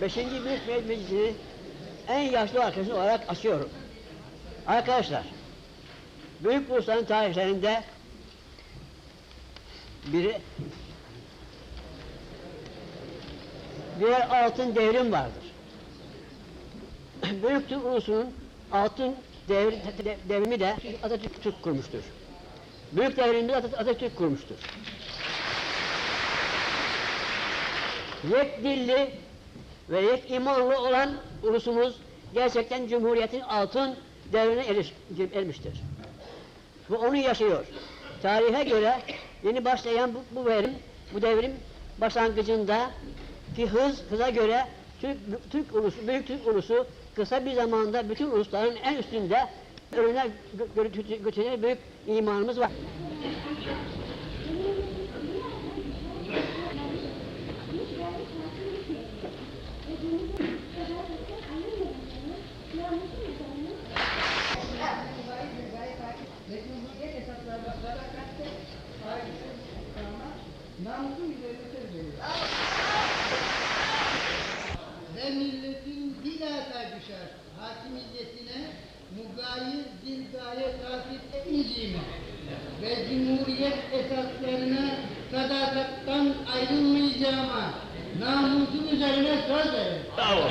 5. Büyük Millet Meclisi'nin en yaşlı arkadaşı olarak asıyorum. Arkadaşlar, Büyük Ulusların tarihlerinde biri birer altın devrim vardır. Büyük Türk ulusunun altın devr, de- devrimi de Atatürk Türk kurmuştur. Büyük devrimi de Atat- Atatürk kurmuştur. Yek dilli ve yek imanlı olan ulusumuz gerçekten Cumhuriyet'in altın devrine eriş, ermiştir. Ve onu yaşıyor. Tarihe göre yeni başlayan bu, bu devrim, bu devrim başlangıcında ki hız, hıza göre Türk, Türk ulusu, büyük Türk ulusu kısa bir zamanda bütün ulusların en üstünde önüne gö- gö- götüren büyük imanımız var. Ve milletin bilhassa düşer hakimiyetine mugayir dilgaye takip etmeyeceğime ve cumhuriyet esaslarına sadakattan ayrılmayacağıma namusum üzerine söz veririm. Bravo.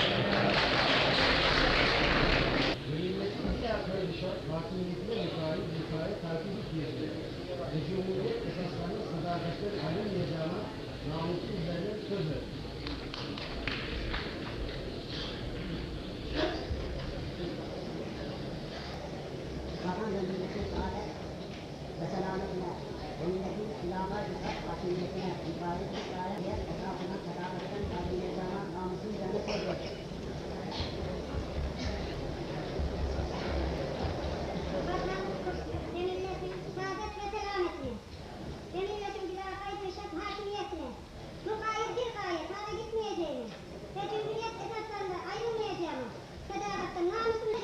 Ve Cumhuriyet esaslarında ayrılmayacağımı, sadarakta namusumla